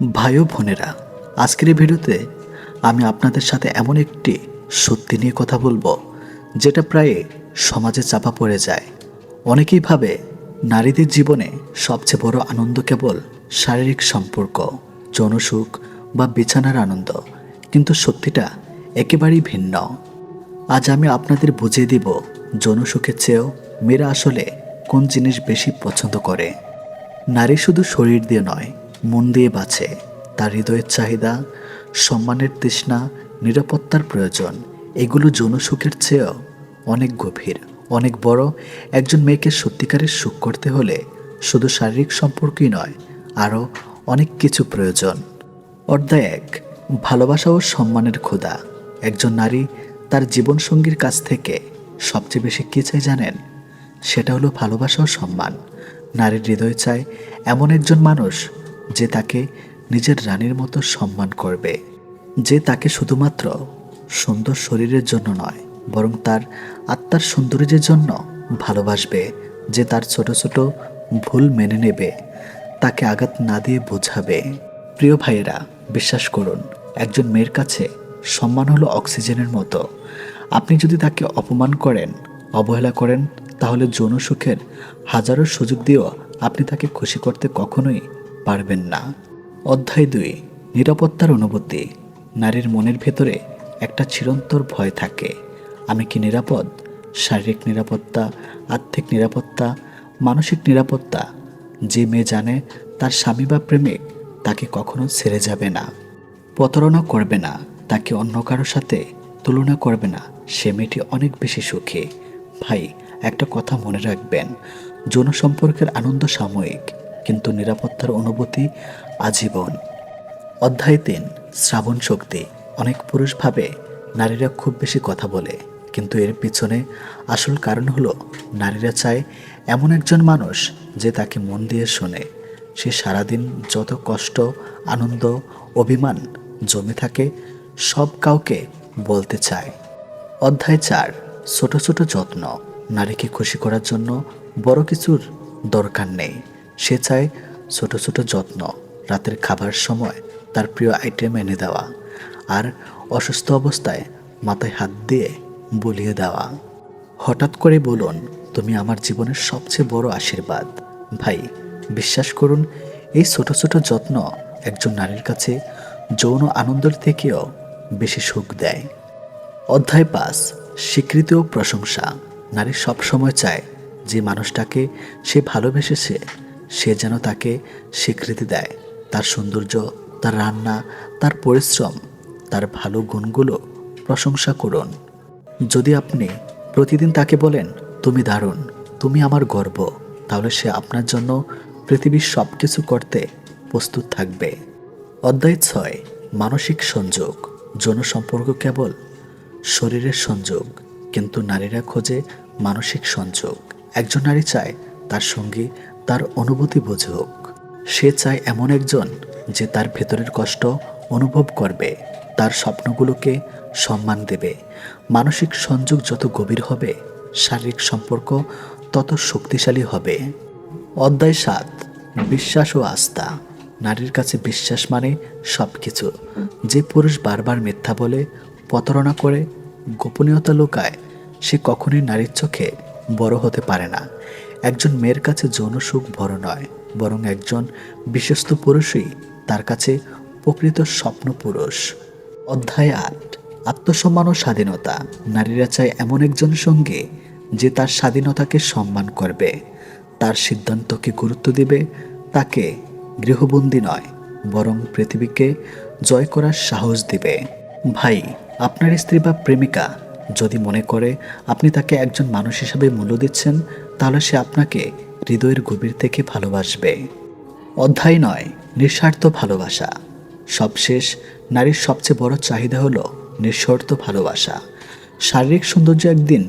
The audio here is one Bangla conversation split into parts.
ভাই ও বোনেরা, আজকের এই ভিডিওতে আমি আপনাদের সাথে এমন একটি সত্যি নিয়ে কথা বলব, যেটা প্রায় সমাজে চাপা পড়ে যায়। অনেকেই ভাবে নারীদের জীবনে সবচেয়ে বড় আনন্দ কেবল শারীরিক সম্পর্ক যৌনসুখ বা বিছানার আনন্দ, কিন্তু সত্যিটা একেবারেই ভিন্ন। আজ আমি আপনাদের বুঝিয়ে দিব যৌনসুখের চেয়েও মেয়েরা আসলে কোন জিনিস বেশি পছন্দ করে। নারী শুধু শরীর দিয়ে নয় মন দিয়ে বাঁচে। তার হৃদয়ের চাহিদা, সম্মানের তৃষ্ণা, নিরাপত্তার প্রয়োজন, এগুলো যৌন সুখের চেয়েও অনেক গভীর। অনেক বড় একজন মেয়েকে সত্যিকারের সুখ করতে হলে শুধু শারীরিক সম্পর্কই নয়, আরও অনেক কিছু প্রয়োজন। অধ্যায় এক, ভালোবাসা ও সম্মানের ক্ষুধা। একজন নারী তার জীবনসঙ্গীর কাছ থেকে সবচেয়ে বেশি কী চাই জানেন? সেটা হলো ভালোবাসা ও সম্মান। নারীর হৃদয় চায় এমন একজন মানুষ যে তাকে নিজের রানীর মতো সম্মান করবে। যে তাকে শুধুমাত্র সুন্দর শরীরের জন্য নয়, বরং তার আত্মার সৌন্দর্যের জন্য ভালোবাসবে, যে তার ছোট ছোট ভুল মেনে নেবে, তাকে আঘাত না দিয়ে বোঝাবে। প্রিয় ভাইয়েরা, বিশ্বাস করুন, একজন মেয়ের কাছে সম্মান হলো অক্সিজেনের মতো। আপনি যদি তাকে অপমান করেন, অবহেলা করেন, তাহলে যৌন সুখের হাজারো সুযোগ দিয়েও আপনি তাকে খুশি করতে কখনোই পারবেন না। অধ্যায় দুই, নিরাপত্তার অনুভূতি। নারীর মনের ভেতরে একটা চিরন্তর ভয় থাকে। আমি কি নিরাপদ? শারীরিক নিরাপত্তা আর্থিক নিরাপত্তা, মানসিক নিরাপত্তা। যে মেয়ে জানে তার স্বামী বা প্রেমিক তাকে কখনো ছেড়ে যাবে না। প্রতারণা করবে না, তাকে অন্য কারোর সাথে তুলনা করবে না। সে মেয়েটি অনেক বেশি সুখী। ভাই, একটা কথা মনে রাখবেন। যৌন সম্পর্কের আনন্দ সাময়িক। কিন্তু নিরাপত্তার অনুভূতি আজীবন। অধ্যায় তিন, শ্রাবণ শক্তি। অনেক পুরুষ ভাবে নারীরা খুব বেশি কথা বলে, কিন্তু এর পিছনে আসল কারণ হলো নারীরা চায় এমন একজন মানুষ যে তাকে মন দিয়ে শোনে। সে সারাদিন যত কষ্ট, আনন্দ, অভিমান জমে থাকে, সব কাউকে বলতে চায়। অধ্যায় চার, ছোট ছোট যত্ন। নারীকে খুশি করার জন্য বড় কিছুর দরকার নেই। সে চায় ছোট ছোট যত্ন, রাতের খাবার সময় তার প্রিয় আইটেম এনে দেওয়া আর অসুস্থ অবস্থায় মাথায় হাত দিয়ে বলিয়ে দেওয়া। হঠাৎ করে বলুন, তুমি আমার জীবনের সবচেয়ে বড় আশীর্বাদ। ভাই, বিশ্বাস করুন, এই ছোট ছোট যত্ন একজন নারীর কাছে যৌন আনন্দের থেকেও বেশি সুখ দেয়। অধ্যায় পাঁচ, স্বীকৃতি ও প্রশংসা। নারী সবসময় চায় যে মানুষটাকে সে ভালোবেসেছে সে যেন তাকে স্বীকৃতি দেয়। তার সৌন্দর্য, তার রান্না, তার পরিশ্রম, তার ভালো গুণগুলো প্রশংসা করুন। যদি আপনি প্রতিদিন তাকে বলেন, তুমি দারুণ, তুমি আমার গর্ব, তাহলে সে আপনার জন্য পৃথিবীর সব কিছু করতে প্রস্তুত থাকবে। অধ্যায় ছয়, মানসিক সংযোগ। যৌন সম্পর্ক কেবল শরীরের সংযোগ, কিন্তু নারীরা খোঁজে মানসিক সংযোগ। একজন নারী চায় তার সঙ্গী তার অনুভূতি বুঝুক। সে চায় এমন একজন যে তার ভেতরের কষ্ট অনুভব করবে, তার স্বপ্নগুলোকে সম্মান দেবে। মানসিক সংযোগ যত গভীর হবে, শারীরিক সম্পর্ক তত শক্তিশালী হবে। অধ্যায় সাত, বিশ্বাস ও আস্থা। নারীর কাছে বিশ্বাস মানে সব কিছু যে পুরুষ বারবার মিথ্যা বলে, প্রতারণা করে, গোপনীয়তা লুকায়, সে কখনোই নারীর চোখে বড় হতে পারে না। একজন মেয়ের কাছে যৌন সুখ বড় নয়, বরং একজন বিশ্বস্ত পুরুষই তার কাছে প্রকৃত স্বপ্ন পুরুষ। অধ্যায় আট, আত্মসম্মান ও স্বাধীনতা। নারীরা চায় এমন একজন সঙ্গে যে তার স্বাধীনতাকে সম্মান করবে, তার সিদ্ধান্তকে গুরুত্ব দিবে, তাকে গৃহবন্দী নয়, বরং পৃথিবীকে জয় করার সাহস দিবে। ভাই, আপনার স্ত্রী বা প্রেমিকা যদি মনে করে আপনি তাকে একজন মানুষ হিসাবে মূল্য দিচ্ছেন তাহলে সে আপনাকে হৃদয়ের গভীর থেকে ভালোবাসবে। অধ্যায় নয়, নিঃস্বার্থ ভালোবাসা। সবশেষ, নারীর সবচেয়ে বড় চাহিদা হলো নিঃস্বার্থ ভালোবাসা। শারীরিক সৌন্দর্য একদিন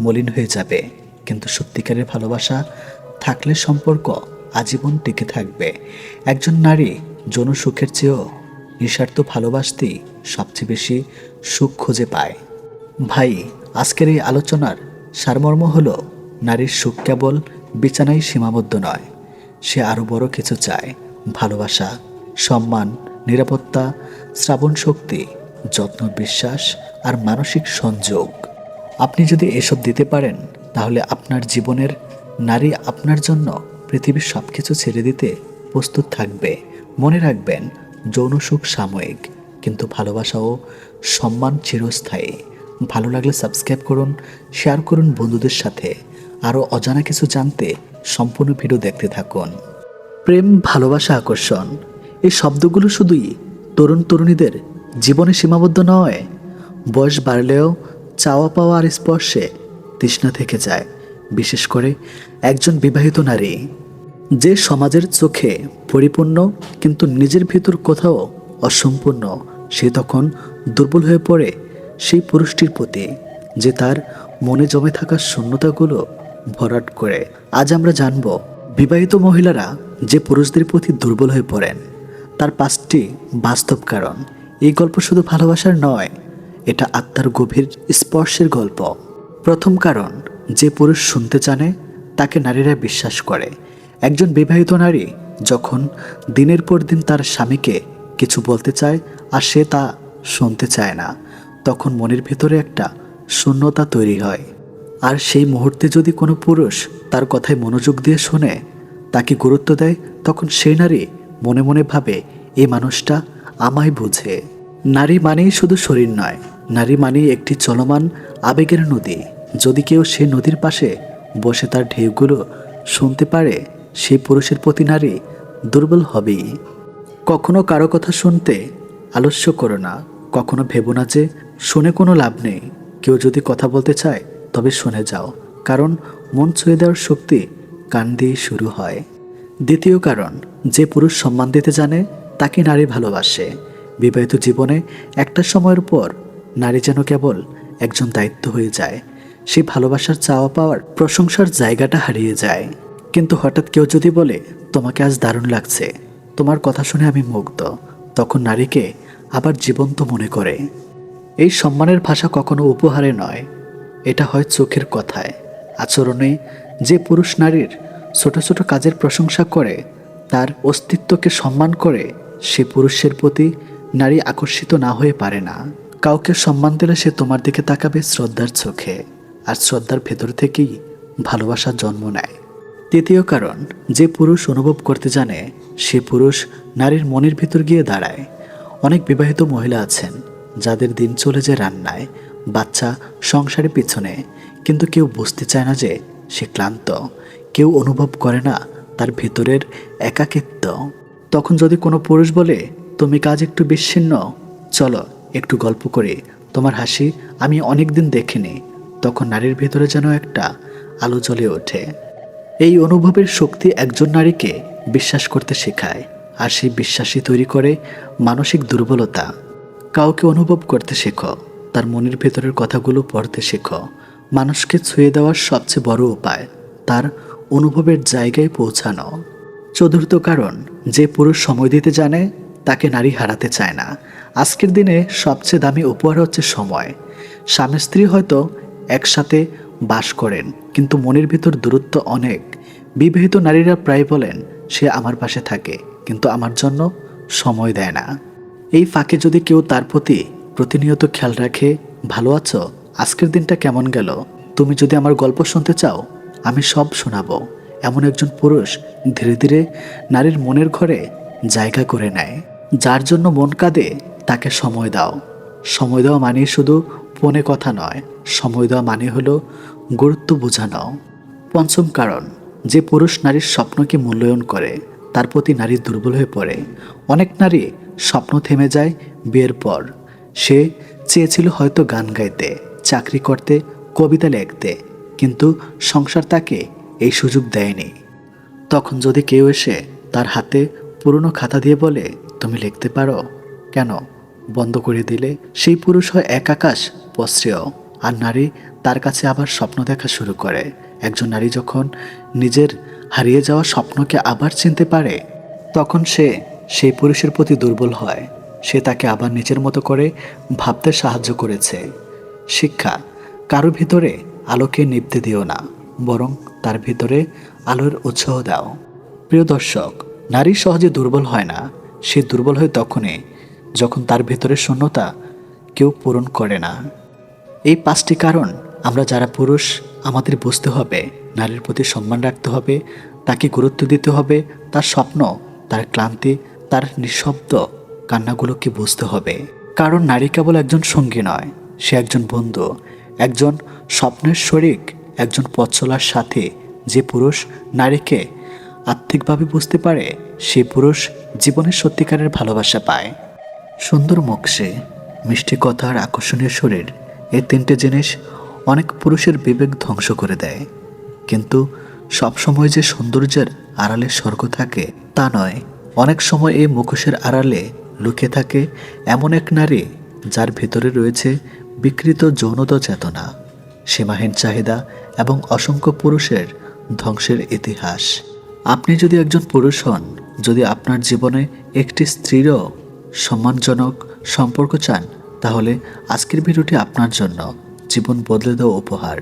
মলিন হয়ে যাবে, কিন্তু সত্যিকারের ভালোবাসা থাকলে সম্পর্ক আজীবন টিকে থাকবে। একজন নারী যৌন সুখের চেয়েও নিঃস্বার্থ ভালোবাসতেই সবচেয়ে বেশি সুখ খুঁজে পায়। ভাই, আজকের এই আলোচনার সারমর্ম হলো নারীর সুখ কেবল বিছানায় সীমাবদ্ধ নয়, সে আরও বড় কিছু চায়। ভালোবাসা, সম্মান, নিরাপত্তা, শ্রাবণ শক্তি, যত্ন, বিশ্বাস আর মানসিক সংযোগ। আপনি যদি এসব দিতে পারেন, তাহলে আপনার জীবনের নারী আপনার জন্য পৃথিবীর সব কিছু ছেড়ে দিতে প্রস্তুত থাকবে। মনে রাখবেন, যৌন সুখ সাময়িক, কিন্তু ভালোবাসা ও সম্মান চিরস্থায়ী। ভালো লাগলে সাবস্ক্রাইব করুন, শেয়ার করুন বন্ধুদের সাথে। আরও অজানা কিছু জানতে সম্পূর্ণ ভিডিও দেখতে থাকুন। প্রেম, ভালোবাসা, আকর্ষণ, এই শব্দগুলো শুধুই তরুণ তরুণীদের জীবনে সীমাবদ্ধ নয়। বয়স বাড়লেও চাওয়া পাওয়া আর স্পর্শে তৃষ্ণা থেকে যায়, বিশেষ করে একজন বিবাহিত নারী। যে সমাজের চোখে পরিপূর্ণ কিন্তু নিজের ভিতর কোথাও অসম্পূর্ণ, সে তখন দুর্বল হয়ে পড়ে সেই পুরুষটির প্রতি, যে তার মনে জমে থাকা শূন্যতাগুলো ভরাট করে। আজ আমরা জানব, বিবাহিত মহিলারা যে পুরুষদের প্রতি দুর্বল হয়ে পড়েন, তার পাঁচটি বাস্তব কারণ। এই গল্প শুধু ভালোবাসার নয়, এটা আত্মার গভীর স্পর্শের গল্প। প্রথম কারণ, যে পুরুষ শুনতে জানে, তাকে নারীরা বিশ্বাস করে। একজন বিবাহিত নারী যখন দিনের পর দিন তার স্বামীকে কিছু বলতে চায় আর সে তা শুনতে চায় না, তখন মনের ভেতরে একটা শূন্যতা তৈরি হয়। আর সেই মুহূর্তে যদি কোনো পুরুষ তার কথায় মনোযোগ দিয়ে শোনে, তাকে গুরুত্ব দেয়, তখন সেই নারী মনে মনে ভাবে এই মানুষটা আমায় বুঝে। নারী মানেই শুধু শরীর নয়, নারী মানেই একটি চলমান, আবেগের নদী। যদি কেউ সে নদীর পাশে বসে তার ঢেউগুলো শুনতে পারে সেই পুরুষের প্রতি নারী দুর্বল হবেই। কখনো কারও কথা শুনতে আলস্য করো না, কখনো ভেবো না যে শুনে কোনো লাভ নেই। কেউ যদি কথা বলতে চায় তবে শুনে যাও, কারণ মন ছুঁয়ে দেওয়ার শক্তি কান দিয়েই শুরু হয়। দ্বিতীয় কারণ, যে পুরুষ সম্মান দিতে জানে, তাকে নারী ভালোবাসে। বিবাহিত জীবনে একটা সময়ের পর নারী যেন কেবল একজন দায়িত্ব হয়ে যায় সেই ভালোবাসার চাওয়া পাওয়ার প্রশংসার জায়গাটা হারিয়ে যায়। কিন্তু হঠাৎ কেউ যদি বলে, তোমাকে আজ দারুণ লাগছে, তোমার কথা শুনে আমি মুগ্ধ তখন নারীকে আবার জীবন্ত মনে করে। এই সম্মানের ভাষা কখনো উপহারে নয় এটা হয় চোখের কথায়। আচরণে যে পুরুষ নারীর ছোট ছোট কাজের প্রশংসা করে, তার অস্তিত্বকে সম্মান করে, সে পুরুষের প্রতি নারী আকর্ষিত না হয়ে পারে না। কাউকে সম্মান দিলে সে তোমার দিকে তাকাবে শ্রদ্ধার চোখে, আর শ্রদ্ধার ভেতর থেকেই ভালোবাসা জন্ম নেয়। তৃতীয় কারণ, যে পুরুষ অনুভব করতে জানে, সে পুরুষ নারীর মনের ভিতর গিয়ে দাঁড়ায়। অনেক বিবাহিত মহিলা আছেন, যাদের দিন চলে যায় রান্নায় বাচ্চা সংসারের পিছনে। কিন্তু কেউ বুঝতে চায় না যে সে ক্লান্ত। কেউ অনুভব করে না তার ভেতরের একাকিত্ব। তখন যদি কোনো পুরুষ বলে, তুমি কাজ একটু বিচ্ছিন্ন, চলো একটু গল্প করে, তোমার হাসি আমি অনেক দিন দেখিনি। তখন নারীর ভেতরে যেন একটা আলো জ্বলে ওঠে। এই অনুভবের শক্তি একজন নারীকে বিশ্বাস করতে শেখায়, আর সেই বিশ্বাসই তৈরি করে মানসিক দুর্বলতা। কাউকে অনুভব করতে শেখো। তার মনের ভেতরের কথাগুলো পড়তে শেখো। মানুষকে ছুঁয়ে দেওয়ার সবচেয়ে বড় উপায় তার অনুভবের জায়গায় পৌঁছানো। চতুর্থ কারণ, যে পুরুষ সময় দিতে জানে, তাকে নারী হারাতে চায় না। আজকের দিনে সবচেয়ে দামি উপহার হচ্ছে সময়। স্বামী স্ত্রী হয়তো একসাথে বাস করেন, কিন্তু মনের ভিতর দূরত্ব অনেক। বিবাহিত নারীরা প্রায় বলেন, সে আমার পাশে থাকে, কিন্তু আমার জন্য সময় দেয় না। এই ফাঁকে যদি কেউ তার প্রতি প্রতিনিয়ত খেয়াল রাখে, ভালো আছো? আজকের দিনটা কেমন গেল? তুমি যদি আমার গল্প শুনতে চাও, আমি সব শোনাবো। এমন একজন পুরুষ ধীরে ধীরে নারীর মনের ঘরে জায়গা করে নেয়, যার জন্য মন কাঁদে, তাকে সময় দাও। সময় দেওয়া মানে শুধু ফোনে কথা নয়, সময় দেওয়া মানে হলো গুরুত্ব বোঝানো। পঞ্চম কারণ, যে পুরুষ নারীর স্বপ্নকে মূল্যায়ন করে, তার প্রতি নারী দুর্বল হয়ে পড়ে। অনেক নারী স্বপ্ন থেমে যায়, বিয়ের পর। সে চেয়েছিল হয়তো গান গাইতে, চাকরি করতে, কবিতা লিখতে, কিন্তু সংসার তাকে এই সুযোগ দেয়নি। তখন যদি কেউ এসে তার হাতে পুরনো খাতা দিয়ে বলে, তুমি লিখতে পারো? কেন? বন্ধ করে দিলে সেই পুরুষ হয় এক আকাশ পশ্রেয় আর নারী তার কাছে আবার স্বপ্ন দেখা শুরু করে। একজন নারী যখন নিজের হারিয়ে যাওয়া স্বপ্নকে আবার চিনতে পারে, তখন সে সেই পুরুষের প্রতি দুর্বল হয়। সে তাকে আবার নিজের মতো করে ভাবতে সাহায্য করেছে। শিক্ষা, কারও ভিতরে আলোকে নিভতে দিও না, বরং তার ভিতরে আলোর উৎসাহ দাও। প্রিয় দর্শক, নারী সহজে দুর্বল হয় না, সে দুর্বল হয় তখনই যখন তার ভেতরে শূন্যতা কেউ পূরণ করে না। এই পাঁচটি কারণ আমরা যারা পুরুষ, আমাদের বুঝতে হবে, নারীর প্রতি সম্মান রাখতে হবে, তাকে গুরুত্ব দিতে হবে, তার স্বপ্ন, তার ক্লান্তি, তার নিঃশব্দ কান্নাগুলোকে বুঝতে হবে। কারণ নারী কেবল একজন সঙ্গী নয়, সে একজন বন্ধু, একজন স্বপ্নের শরিক, একজন পথ চলার সাথে। যে পুরুষ নারীকে আর্থিকভাবে বুঝতে পারে, সে পুরুষ জীবনের সত্যিকারের ভালোবাসা পায়। সুন্দর মুখ মিষ্টি কথা আর আকর্ষণীয় শরীর এই তিনটে জিনিস অনেক পুরুষের বিবেক ধ্বংস করে দেয়। কিন্তু সবসময় যে সৌন্দর্যের আড়ালে স্বর্গ থাকে, তা নয়। অনেক সময় এই মুখোশের আড়ালে লুকিয়ে থাকে এমন এক নারী যার ভেতরে রয়েছে বিকৃত যৌনতা চেতনা, সীমাহীন চাহিদা এবং অসংখ্য পুরুষের ধ্বংসের ইতিহাস। আপনি যদি একজন পুরুষ হন, যদি আপনার জীবনে একটি স্ত্রীরও সম্মানজনক সম্পর্ক চান, তাহলে আজকের ভিডিওটি আপনার জন্য জীবন বদলে দেওয়া উপহার।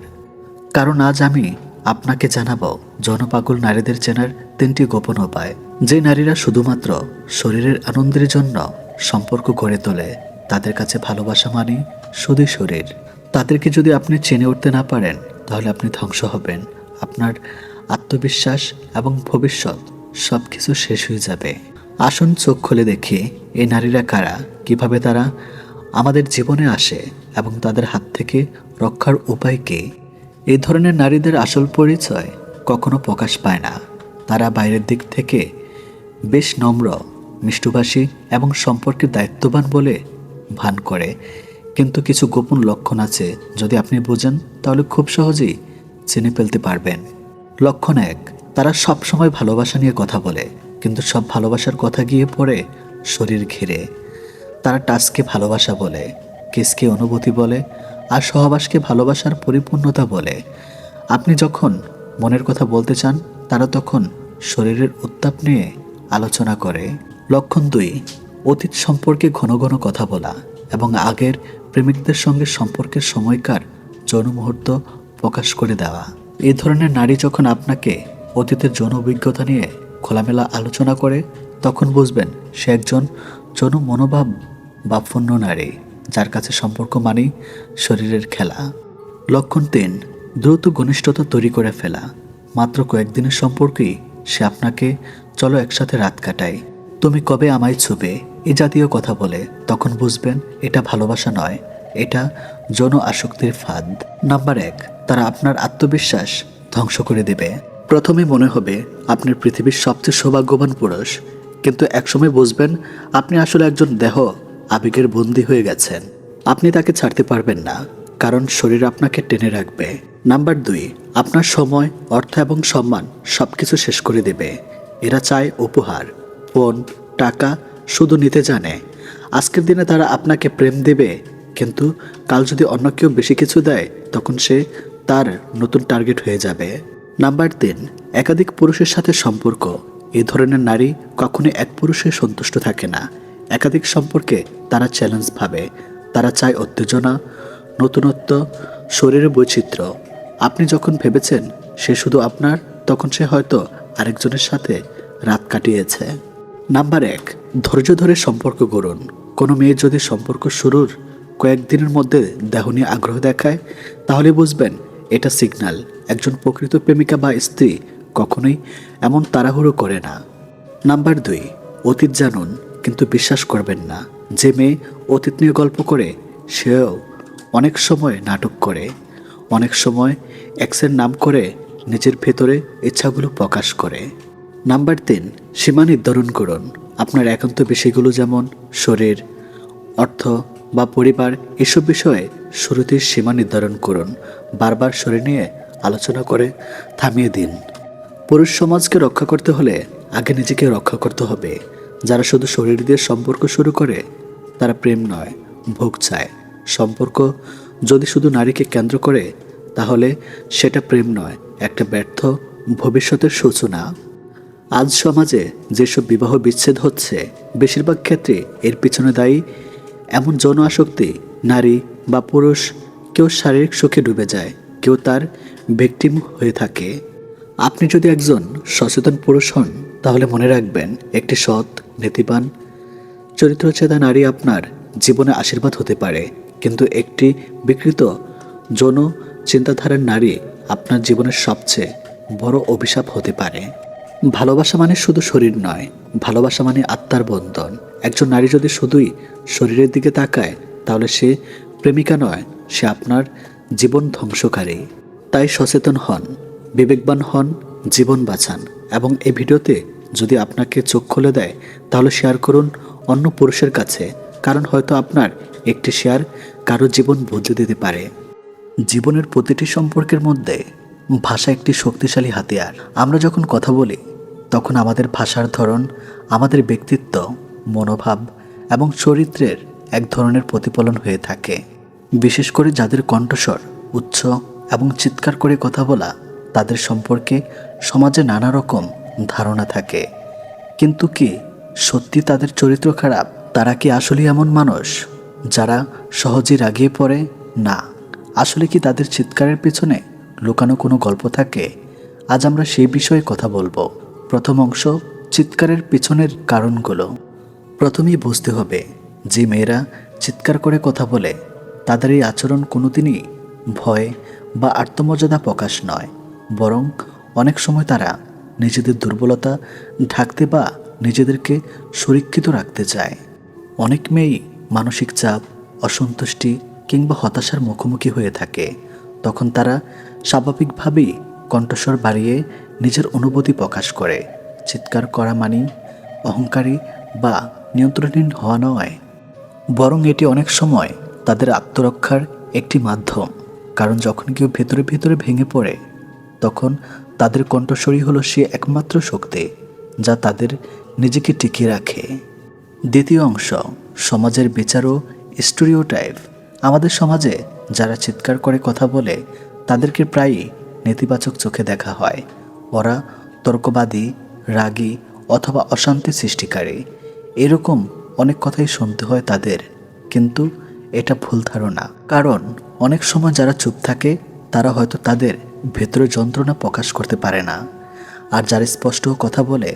কারণ আজ আমি আপনাকে জানাব জনপাগল নারীদের চেনার তিনটি গোপন উপায়। যে নারীরা শুধুমাত্র শরীরের আনন্দের জন্য সম্পর্ক গড়ে তোলে, তাদের কাছে ভালোবাসা মানে শুধুই শরীর। তাদেরকে যদি আপনি চেনে উঠতে না পারেন, তাহলে আপনি ধ্বংস হবেন। আপনার আত্মবিশ্বাস এবং ভবিষ্যৎ সব কিছু শেষ হয়ে যাবে। আসুন চোখ খুলে দেখি, এই নারীরা কারা? কীভাবে তারা আমাদের জীবনে আসে এবং তাদের হাত থেকে রক্ষার উপায় কী? এই ধরনের নারীদের আসল পরিচয় কখনো প্রকাশ পায় না। তারা বাইরের দিক থেকে বেশ নম্র মিষ্টভাষী এবং সম্পর্কের দায়িত্ববান বলে ভান করে। কিন্তু কিছু গোপন লক্ষণ আছে, যদি আপনি বোঝেন, তাহলে খুব সহজেই চিনে ফেলতে পারবেন। লক্ষণ এক, তারা সব সময় ভালোবাসা নিয়ে কথা বলে, কিন্তু সব ভালোবাসার কথা গিয়ে পড়ে শরীর ঘিরে। তারা টাচকে ভালোবাসা বলে, কেসকে অনুভূতি বলে, আর সহবাসকে ভালোবাসার পরিপূর্ণতা বলে। আপনি যখন মনের কথা বলতে চান, তারা তখন শরীরের উত্তাপ নিয়ে আলোচনা করে, লক্ষণ দুই, অতীত সম্পর্কে ঘন ঘন কথা বলা এবং আগের প্রেমিকদের সঙ্গে সম্পর্কের সময়কার যৌন মুহূর্ত প্রকাশ করে দেওয়া। এই ধরনের নারী যখন আপনাকে অতীতের যৌন অভিজ্ঞতা নিয়ে খোলামেলা আলোচনা করে, তখন বুঝবেন সে একজন যৌন মনোভাব বাপূর্ণ নারী, যার কাছে সম্পর্ক মানেই শরীরের খেলা। লক্ষণ তিন, দ্রুত ঘনিষ্ঠতা তৈরি করে ফেলা। মাত্র কয়েকদিনের সম্পর্কেই সে আপনাকে চলো একসাথে রাত কাটাই। তুমি কবে আমায় ছুবে? এ জাতীয় কথা বলে তখন বুঝবেন এটা ভালোবাসা নয়, এটা যৌন আসক্তির ফাঁদ। নাম্বার এক, তারা আপনার আত্মবিশ্বাস ধ্বংস করে দেবে। প্রথমে মনে হবে আপনি পৃথিবীর সবচেয়ে সৌভাগ্যবান পুরুষ, কিন্তু একসময় বুঝবেন আপনি আসলে একজন দেহ আবেগের বন্দী হয়ে গেছেন। আপনি তাকে ছাড়তে পারবেন না, কারণ শরীর আপনাকে টেনে রাখবে। নাম্বার দুই, আপনার সময়, অর্থ এবং সম্মান সব কিছু শেষ করে দেবে। এরা চায় উপহার, ফোন, টাকা শুধু নিতে জানে। আজকের দিনে তারা আপনাকে প্রেম দেবে, কিন্তু কাল যদি অন্য কেউ বেশি কিছু দেয়, তখন সে তার নতুন টার্গেট হয়ে যাবে। নাম্বার তিন, একাধিক পুরুষের সাথে সম্পর্ক। এই ধরনের নারী কখনোই এক পুরুষে সন্তুষ্ট থাকে না। একাধিক সম্পর্কে তারা চ্যালেঞ্জ ভাবে। তারা চায় উত্তেজনা, নতুনত্ব, শরীরের বৈচিত্র্য। আপনি যখন ভেবেছেন সে শুধু আপনার, তখন সে হয়তো আরেকজনের সাথে রাত কাটিয়েছে। নাম্বার এক, ধৈর্য ধরে সম্পর্ক গড়ুন। কোনো মেয়ে যদি সম্পর্ক শুরুর কয়েকদিনের মধ্যে দেহ নিয়ে আগ্রহ দেখায়, তাহলে বুঝবেন এটা সিগন্যাল। একজন প্রকৃত প্রেমিকা বা স্ত্রী কখনোই এমন তাড়াহুড়ো করে না। নাম্বার দুই, অতীত জানুন, কিন্তু বিশ্বাস করবেন না। যে মেয়ে অতীত নিয়ে গল্প করে, সেও অনেক সময় নাটক করে। অনেক সময় এক্সের নাম করে নিজের ভেতরে ইচ্ছাগুলো প্রকাশ করে। নাম্বার তিন, সীমা নির্ধারণ করুন। আপনার একান্ত বিষয়গুলো যেমন শরীর, অর্থ বা পরিবার, এসব বিষয়ে শুরুতেই সীমা নির্ধারণ করুন। বারবার শরীর নিয়ে আলোচনা করে থামিয়ে দিন। পুরুষ সমাজকে রক্ষা করতে হলে আগে নিজেকে রক্ষা করতে হবে। যারা শুধু শরীর দিয়ে সম্পর্ক শুরু করে, তারা প্রেম নয়, ভোগ চায়। সম্পর্ক যদি শুধু নারীকে কেন্দ্র করে, তাহলে সেটা প্রেম নয় একটা ব্যর্থ ভবিষ্যতের সূচনা। আজ সমাজে যেসব বিবাহ বিচ্ছেদ হচ্ছে, বেশিরভাগ ক্ষেত্রে এর পিছনে দায়ী এমন যৌন আসক্তি নারী বা পুরুষ, কেউ শারীরিক সুখে ডুবে যায়, কেউ তার ভিকটিম হয়ে থাকে। আপনি যদি একজন সচেতন পুরুষ হন, তাহলে মনে রাখবেন একটি সৎ, নীতিবান চরিত্রচেতা নারী আপনার জীবনে আশীর্বাদ হতে পারে। কিন্তু একটি বিকৃত, যৌন চিন্তাধারার নারী আপনার জীবনের সবচেয়ে বড় অভিশাপ হতে পারে। ভালোবাসা মানে শুধু শরীর নয়, ভালোবাসা মানে আত্মার বন্ধন। একজন নারী যদি শুধুই শরীরের দিকে তাকায়, তাহলে সে প্রেমিকা নয়, সে আপনার জীবন ধ্বংসকারী। তাই সচেতন হন, বিবেকবান হন, জীবন বাঁচান এবং এই ভিডিওতে যদি আপনাকে চোখ খুলে দেয়, তাহলে শেয়ার করুন অন্য পুরুষের কাছে, কারণ হয়তো আপনার একটি শেয়ার কারও জীবন বদলে দিতে পারে। জীবনের প্রতিটি সম্পর্কের মধ্যে ভাষা একটি শক্তিশালী হাতিয়ার। আমরা যখন কথা বলি, তখন আমাদের ভাষার ধরন, আমাদের ব্যক্তিত্ব, মনোভাব এবং চরিত্রের এক ধরনের প্রতিফলন হয়ে থাকে। বিশেষ করে যাদের কণ্ঠস্বর উচ্চ এবং চিৎকার করে কথা বলা, তাদের সম্পর্কে সমাজে নানা রকম ধারণা থাকে। কিন্তু কি সত্যি তাদের চরিত্র খারাপ? তারা কি আসলে এমন মানুষ যারা সহজে রাগিয়ে পড়ে? না। আসলে কি তাদের চিৎকারের পেছনে লুকানো কোনো গল্প থাকে? আজ আমরা সেই বিষয়ে কথা বলব। প্রথম অংশ, চিৎকারের পেছনের কারণগুলো। প্রথমেই বুঝতে হবে, যে মেয়েরা চিৎকার করে কথা বলে, তাদের এই আচরণ কোনোদিনই ভয় বা আত্মমর্যাদা প্রকাশ নয়। বরং অনেক সময় তারা নিজেদের দুর্বলতা ঢাকতে বা নিজেদেরকে সুরক্ষিত রাখতে চায়। অনেক মেয়েই মানসিক চাপ, অসন্তুষ্টি কিংবা হতাশার মুখোমুখি হয়ে থাকে। তখন তারা স্বাভাবিকভাবেই কণ্ঠস্বর বাড়িয়ে নিজের অনুভূতি প্রকাশ করে। চিৎকার করা মানি অহংকারী বা নিয়ন্ত্রণহীন হওয়া নয়। বরং এটি অনেক সময় তাদের আত্মরক্ষার একটি মাধ্যম। কারণ যখন কেউ ভেতরে ভেতরে ভেঙে পড়ে, তখন তাদের কণ্ঠস্বরই হলো সে একমাত্র শক্তি যা তাদের নিজেকে টিকিয়ে রাখে। দ্বিতীয় অংশ, সমাজের বিচার ও স্টুডিওটাইপ। আমাদের সমাজে যারা চিৎকার করে কথা বলে, তাদেরকে প্রায়ই নেতিবাচক চোখে দেখা হয়। ওরা তর্কবাদী, রাগী অথবা অশান্তি সৃষ্টিকারী। এরকম অনেক কথাই শুনতে হয় তাদের, কিন্তু এটা ভুল ধারণা। কারণ অনেক সময় যারা চুপ থাকে, তারা হয়তো তাদের ভেতরে যন্ত্রণা প্রকাশ করতে পারে না। আর যারা স্পষ্ট কথা বলে,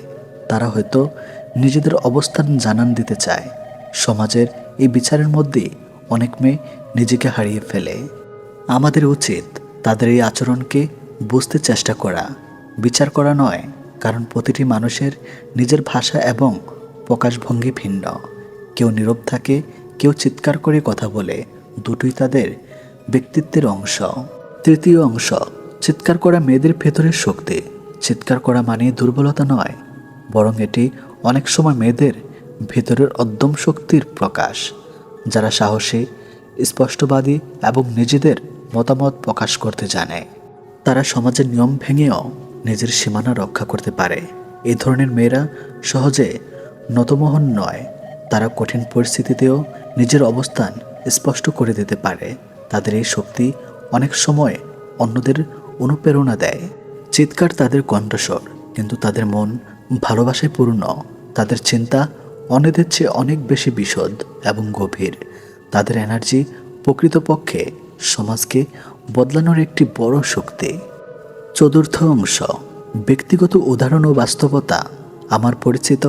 তারা হয়তো নিজেদের অবস্থান জানান দিতে চায়। সমাজের এই বিচারের মধ্যেই অনেক মেয়ে নিজেকে হারিয়ে ফেলে। আমাদের উচিত তাদের এই আচরণকে বুঝতে চেষ্টা করা। বিচার করা নয়, কারণ প্রতিটি মানুষের নিজের ভাষা এবং প্রকাশভঙ্গি ভিন্ন। কেউ নীরব থাকে, কেউ চিৎকার করে কথা বলে, দুটোই তাদের ব্যক্তিত্বের অংশ। তৃতীয় অংশ, চিৎকার করা মেয়েদের ভেতরের শক্তি। চিৎকার করা মানে দুর্বলতা নয়, বরং এটি অনেক সময় মেয়েদের ভেতরের অদ্যম শক্তির প্রকাশ। যারা সাহসী, স্পষ্টবাদী এবং নিজেদের মতামত প্রকাশ করতে জানে। তারা সমাজের নিয়ম ভেঙেও নিজের সীমানা রক্ষা করতে পারে। এই ধরনের মেয়েরা সহজে নতমোহন নয়। তারা কঠিন পরিস্থিতিতেও নিজের অবস্থান স্পষ্ট করে দিতে পারে। তাদের এই শক্তি অনেক সময় অন্যদের অনুপ্রেরণা দেয়। চিৎকার তাদের কণ্ঠস্বর, কিন্তু তাদের মন ভালোবাসায় পূর্ণ। তাদের চিন্তা অন্যদের চেয়ে অনেক বেশি বিশদ এবং গভীর। তাদের এনার্জি প্রকৃতপক্ষে সমাজকে বদলানোর একটি বড় শক্তি। চতুর্থ অংশ, ব্যক্তিগত উদাহরণ ও বাস্তবতা। আমার পরিচিত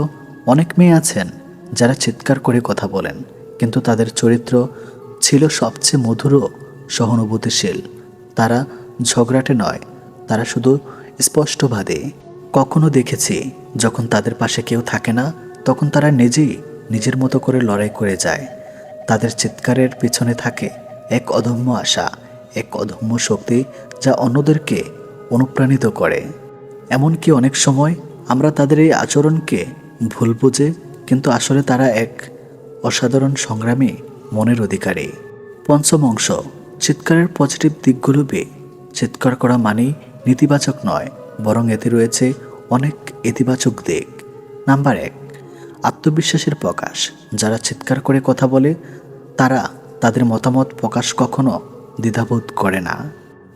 অনেক মেয়ে আছেন যারা চিৎকার করে কথা বলেন, কিন্তু তাদের চরিত্র ছিল সবচেয়ে মধুর সহানুভূতিশীল। তারা ঝগড়াটে নয়, তারা শুধু স্পষ্টবাদী। কখনো দেখেছি যখন তাদের পাশে কেউ থাকে না তখন তারা নিজেই নিজের মতো করে লড়াই করে যায়। তাদের চিৎকারের পিছনে থাকে এক অদম্য আশা, এক অদম্য শক্তি যা অন্যদেরকে অনুপ্রাণিত করে। এমনকি অনেক সময় আমরা তাদের এই আচরণকে ভুল বুঝে, কিন্তু আসলে তারা এক অসাধারণ সংগ্রামী মনের অধিকারী। পঞ্চম অংশ, চিৎকারের পজিটিভ দিকগুলো বে, চিৎকার করা মানেই নেতিবাচক নয়, বরং এতে রয়েছে অনেক ইতিবাচক দিক। নাম্বার এক আত্মবিশ্বাসের প্রকাশ। যারা চিৎকার করে কথা বলে, তারা তাদের মতামত প্রকাশ কখনো দ্বিধাবোধ করে না।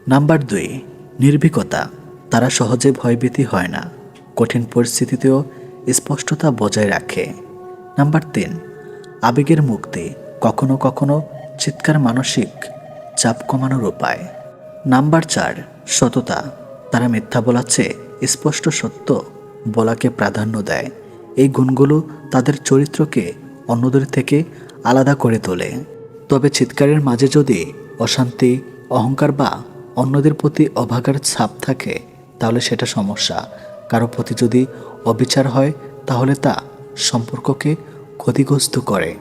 নাম্বার দুই, নির্ভীকতা। তারা সহজে ভয়ভীতি হয় না। কঠিন পরিস্থিতিতেও স্পষ্টতা বজায় রাখে। নাম্বার তিন, আবেগের মুক্তি। কখনো কখনো চিৎকার মানসিক চাপ কমানোর উপায়। নাম্বার চার, সততা। তারা মিথ্যা বলাচ্ছে স্পষ্ট সত্য বলাকে প্রাধান্য দেয়। এই গুণগুলো তাদের চরিত্রকে অন্যদের থেকে আলাদা করে তোলে। তবে চিৎকারের মাঝে যদি অশান্তি, অহংকার বা অন্যদের প্রতি অভাগার ছাপ থাকে, তাহলে সেটা সমস্যা। কারও প্রতি যদি অবিচার হয়, তাহলে তা সম্পর্ককে ক্ষতিগ্রস্ত করে।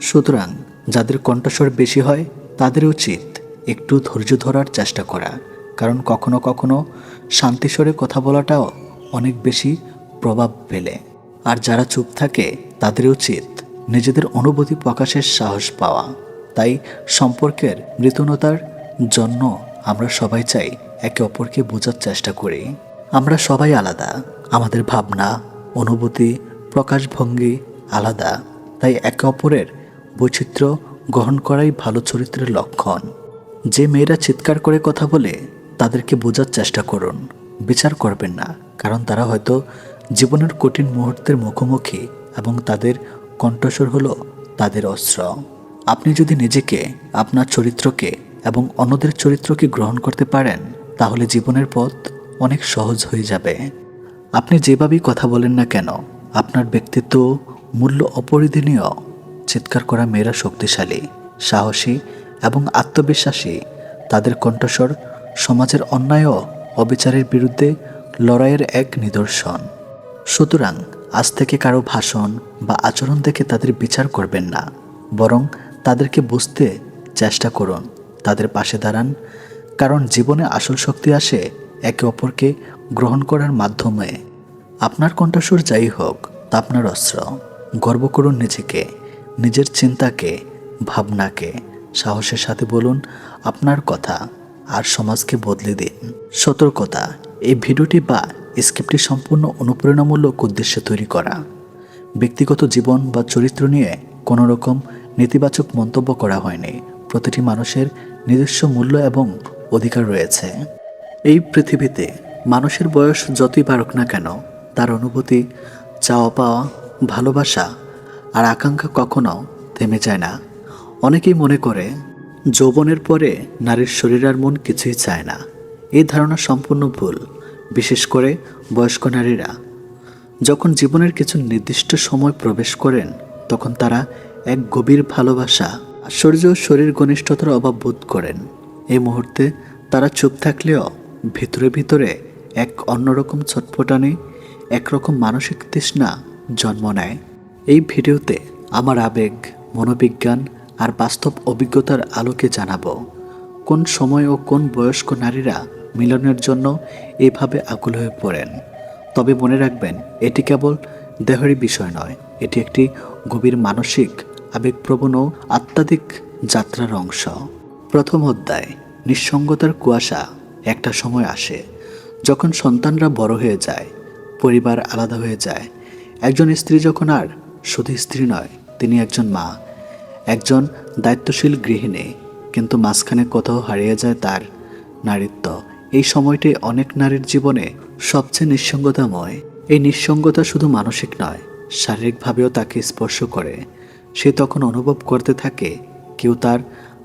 সুতরাং যাদের কণ্ঠস্বর বেশি হয়, তাদের উচিত একটু ধৈর্য ধরার চেষ্টা করা। কারণ কখনো কখনো শান্তিস্বরে কথা বলাটাও অনেক বেশি প্রভাব ফেলে। আর যারা চুপ থাকে তাদের উচিত নিজেদের অনুভূতি প্রকাশের সাহস পাওয়া। তাই সম্পর্কের মৃতনতার জন্য আমরা সবাই চাই একে অপরকে বোঝার চেষ্টা করি। আমরা সবাই আলাদা। আমাদের ভাবনা, অনুভূতি, প্রকাশভঙ্গি আলাদা। তাই একে অপরের বৈচিত্র্য গ্রহণ করাই ভালো চরিত্রের লক্ষণ। যে মেয়েরা চিৎকার করে কথা বলে, তাদেরকে বোঝার চেষ্টা করুন। বিচার করবেন না, কারণ তারা হয়তো জীবনের কঠিন মুহূর্তের মুখোমুখি এবং তাদের কণ্ঠস্বর হলো তাদের অস্ত্র। আপনি যদি নিজেকে, আপনার চরিত্রকে এবং অন্যদের চরিত্রকে গ্রহণ করতে পারেন, তাহলে জীবনের পথ অনেক সহজ হয়ে যাবে। আপনি যেভাবেই কথা বলেন না কেন, আপনার ব্যক্তিত্ব মূল্য অপরিধনীয়। চিৎকার করা মেয়েরা শক্তিশালী, সাহসী এবং আত্মবিশ্বাসী। তাদের কণ্ঠস্বর সমাজের অন্যায় অবিচারের বিরুদ্ধে লড়াইয়ের এক নিদর্শন। সুতরাং আজ থেকে কারও ভাষণ বা আচরণ দেখে তাদের বিচার করবেন না, বরং তাদেরকে বুঝতে চেষ্টা করুন, তাদের পাশে দাঁড়ান, কারণ জীবনে আসল শক্তি আসে একে অপরকে গ্রহণ করার মাধ্যমে। আপনার কণ্ঠস্বর যাই হোক, তা আপনার অস্ত্র। গর্ব করুন নিজেকে, নিজের চিন্তাকে, ভাবনাকে। সাহসের সাথে বলুন, আপনার কথা আর সমাজকে বদলে দিন। সতর্কতা, এই ভিডিওটি বা স্ক্রিপ্টটি সম্পূর্ণ অনুপ্রেরণামূলক উদ্দেশ্যে তৈরি করা। ব্যক্তিগত জীবন বা চরিত্র নিয়ে কোনো রকম নেতিবাচক মন্তব্য করা হয়নি। প্রতিটি মানুষের নিজস্ব মূল্য এবং অধিকার রয়েছে। এই পৃথিবীতে মানুষের বয়স যতই বাড়ুক না কেন, তার অনুভূতি চাওয়া পাওয়া ভালোবাসা আর আকাঙ্ক্ষা কখনো থেমে যায় না। অনেকেই মনে করে, যৌবনের পরে নারীর শরীর আর মন কিছুই চায় না। এই ধারণা সম্পূর্ণ ভুল। বিশেষ করে বয়স্ক নারীরা। যখন জীবনের কিছু নির্দিষ্ট সময় প্রবেশ করেন, তখন তারা এক গভীর ভালোবাসা, আশ্চর্য শরীর ঘনিষ্ঠতার অভাব বোধ করেন। এই মুহূর্তে তারা চুপ থাকলেও ভিতরে ভিতরে এক অন্যরকম ছটফটানি, একরকম মানসিক তৃষ্ণা জন্ম নেয়। এই ভিডিওতে আমার আবেগ, মনোবিজ্ঞান আর বাস্তব অভিজ্ঞতার আলোকে জানাব, কোন সময় ও কোন বয়স্ক নারীরা মিলনের জন্য এভাবে আকুল হয়ে পড়েন। তবে মনে রাখবেন, এটি কেবল দেহেরই বিষয় নয়, এটি একটি গভীর মানসিক, আবেগপ্রবণ ও আত্মাধিক যাত্রার অংশ। প্রথম অধ্যায়, নিঃসঙ্গতার কুয়াশা, একটা সময় আসে, যখন সন্তানরা বড় হয়ে যায়, পরিবার আলাদা হয়ে যায়, একজন স্ত্রী যখন আর শুধু স্ত্রী নয়, তিনি একজন মা, একজন দায়িত্বশীল গৃহিণী, কিন্তু মাঝখানে কোথাও হারিয়ে যায় তার নারীত্ব। এই সময়টি অনেক নারীর জীবনে সবচেয়ে নিঃসঙ্গতাময়। এই নিঃসঙ্গতা শুধু মানসিক নয়, শারীরিকভাবেও তাকে স্পর্শ করে। সে তখন অনুভব করতে থাকে, কেউ তার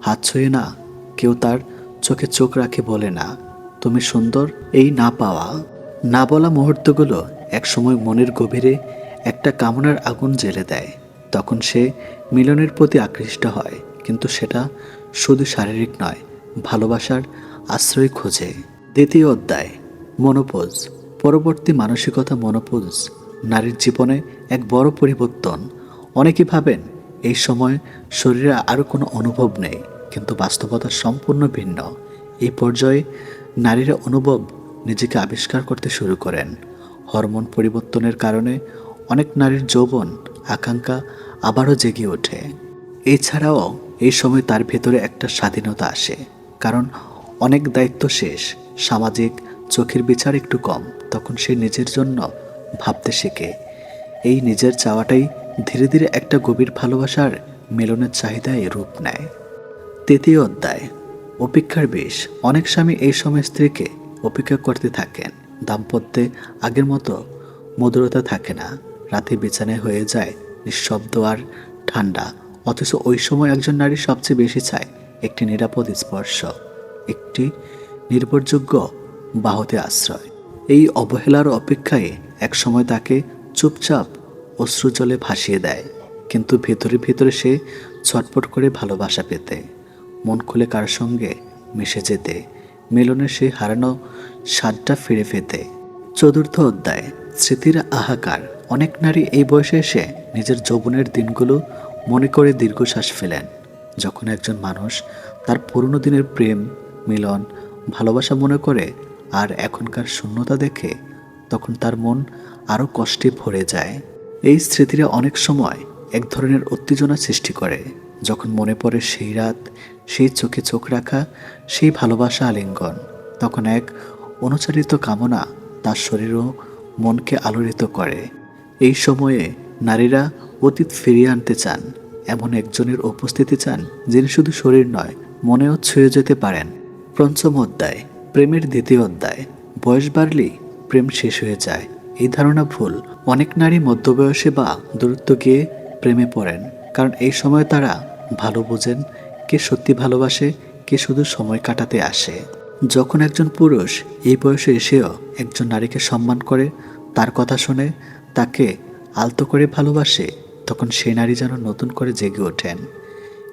হাত ছুঁয়ে না, কেউ তার চোখে চোখ রাখে বলে না, তুমি সুন্দর, এই না পাওয়া। না বলা মুহূর্তগুলো একসময় মনের গভীরে একটা কামনার আগুন জ্বেলে দেয়। তখন সে মিলনের প্রতি আকৃষ্ট হয়, কিন্তু সেটা শুধু শারীরিক নয়, ভালোবাসার আশ্রয় খোঁজে। দ্বিতীয় অধ্যায়, মনোপোজ। পরবর্তী মানসিকতা মনোপোজ, নারীর জীবনে এক বড় পরিবর্তন। অনেকে ভাবেন, এই সময় শরীরে আরও কোনো অনুভব নেই, কিন্তু বাস্তবতা সম্পূর্ণ ভিন্ন। এই পর্যায়ে নারীরা অনুভব নিজেকে আবিষ্কার করতে শুরু করেন। হরমোন পরিবর্তনের কারণে অনেক নারীর যৌবন, আকাঙ্ক্ষা আবারও জেগে ওঠে। এছাড়াও এই সময় তার ভেতরে একটা স্বাধীনতা আসে, কারণ অনেক দায়িত্ব শেষ। সামাজিক চোখের বিচার একটু কম, তখন সে নিজের জন্য ভাবতে শেখে। এই নিজের চাওয়াটাই ধীরে ধীরে একটা গভীর ভালোবাসার মিলনের চাহিদায় রূপ নেয়। তৃতীয় অধ্যায়, অপেক্ষার বেশ। অনেক স্বামী এই সময় স্ত্রীকে অপেক্ষা করতে থাকেন। দাম্পত্যে আগের মতো মধুরতা থাকে না। রাতে বিছানায় হয়ে যায় নিঃশব্দ আর ঠান্ডা। অথচ ওই সময় একজন নারী সবচেয়ে বেশি চায় একটি নিরাপদ স্পর্শ, একটি নির্ভরযোগ্য বাহতে আশ্রয়। এই অবহেলার অপেক্ষায় একসময় তাকে চুপচাপ অশ্রুজলে ভাসিয়ে দেয়, কিন্তু ভেতরে ভেতরে সে ছটপট করে ভালোবাসা পেতে। মন খুলে কার সঙ্গে মিশে যেতে মিলনের সে হারানো স্বাদটা ফিরে পেতে। চতুর্থ অধ্যায়, স্মৃতির আহাকার। অনেক নারী এই বয়সে এসে নিজের যৌবনের দিনগুলো মনে করে দীর্ঘশ্বাস ফেলেন। যখন একজন মানুষ তার পুরনো দিনের প্রেম, মিলন ভালোবাসা মনে করে আর এখনকার শূন্যতা দেখে তখন তার মন আরও কষ্টে ভরে যায়। এই স্মৃতিরা অনেক সময় এক ধরনের উত্তেজনা সৃষ্টি করে। যখন মনে পড়ে সেই রাত, সেই চোখে চোখ রাখা, সেই ভালোবাসা আলিঙ্গন, তখন এক অনুচারিত কামনা তার শরীর ও মনকে আলোড়িত করে। এই সময়ে নারীরা অতীত ফিরিয়ে আনতে চান। এমন একজনের উপস্থিতি চান যিনি শুধু শরীর নয়, মনেও ছুঁয়ে যেতে পারেন। পঞ্চম অধ্যায়, প্রেমের দ্বিতীয় অধ্যায়। বয়স বাড়লেই প্রেম শেষ হয়ে যায়। এই ধারণা ভুল। অনেক নারী মধ্যবয়সে বা দূরত্ব গিয়ে প্রেমে পড়েন, কারণ এই সময় তারা ভালো বোঝেন, কে সত্যি ভালোবাসে, কে শুধু সময় কাটাতে আসে। যখন একজন পুরুষ এই বয়সে এসেও একজন নারীকে সম্মান করে, তার কথা শুনে, তাকে আলতো করে ভালোবাসে, তখন সে নারী যেন নতুন করে জেগে ওঠেন।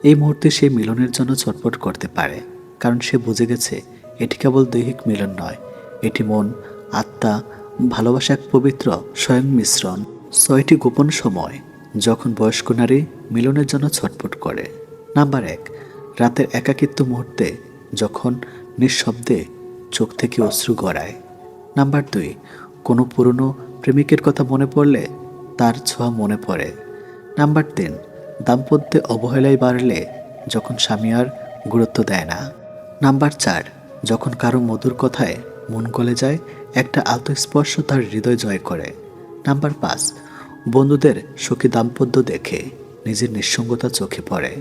এই মুহূর্তে সে মিলনের জন্য ছটফট করতে পারে। কারণ সে বুঝে গেছে এটি কেবল দৈহিক মিলন নয়। এটি মন, আত্মা, ভালোবাসা এক পবিত্র, স্বয়ং মিশ্রণ। ছয়টি গোপন সময়, যখন বয়স্ক নারী মিলনের জন্য ছটফট করে। নাম্বার এক, রাতের একাকিত্ব মুহূর্তে, যখন নিঃশব্দে চোখ থেকে অশ্রু গড়ায়। নাম্বার দুই, কোনো পুরনো প্রেমিকের কথা মনে পড়লে তার ছোঁয়া মনে পড়ে। নাম্বার তিন দাম্পত্যে অবহেলায় বাড়লে যখন স্বামী আর গুরুত্ব দেয় না। নাম্বার চার, যখন কারও মধুর কথায় মন গলে যায়, একটা আত্মস্পর্শ তার হৃদয় জয় করে। নাম্বার পাঁচ, বন্ধুদের সুখী দাম্পত্য দেখে নিজের নিঃসঙ্গতা চোখে পড়ে।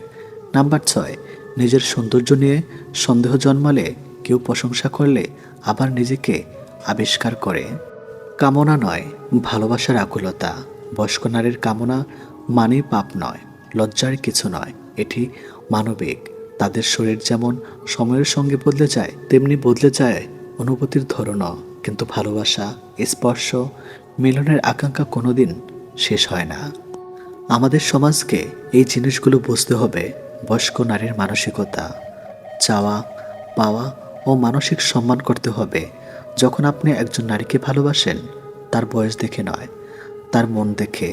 নাম্বার ছয়, নিজের সৌন্দর্য নিয়ে সন্দেহ জন্মালে কেউ প্রশংসা করলে আবার নিজেকে আবিষ্কার করে। কামনা নয়, ভালোবাসার আকুলতা। বয়স্ক নারীর কামনা মানেই পাপ নয়, লজ্জার কিছু নয়, এটি মানবিক। তাদের শরীর যেমন সময়ের সঙ্গে বদলে যায়, তেমনি বদলে যায় অনুভূতির ধরনও। কিন্তু ভালোবাসা, স্পর্শ, মিলনের আকাঙ্ক্ষা কোনোদিন শেষ হয় না। আমাদের সমাজকে এই জিনিসগুলো বুঝতে হবে, বয়স্ক নারীর মানসিকতা, চাওয়া, পাওয়া ও মানসিক সম্মান করতে হবে। যখন আপনি একজন নারীকে ভালোবাসেন, তার বয়স দেখে নয়, তার মন দেখে,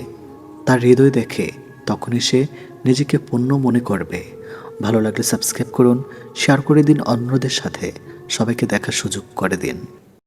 তার হৃদয় দেখে, তখনই সে নিজেকে পূর্ণ মনে করবে। ভালো লাগলে সাবস্ক্রাইব করুন শেয়ার করে দিন অন্যদের সাথে। সবাইকে দেখার সুযোগ করে দিন।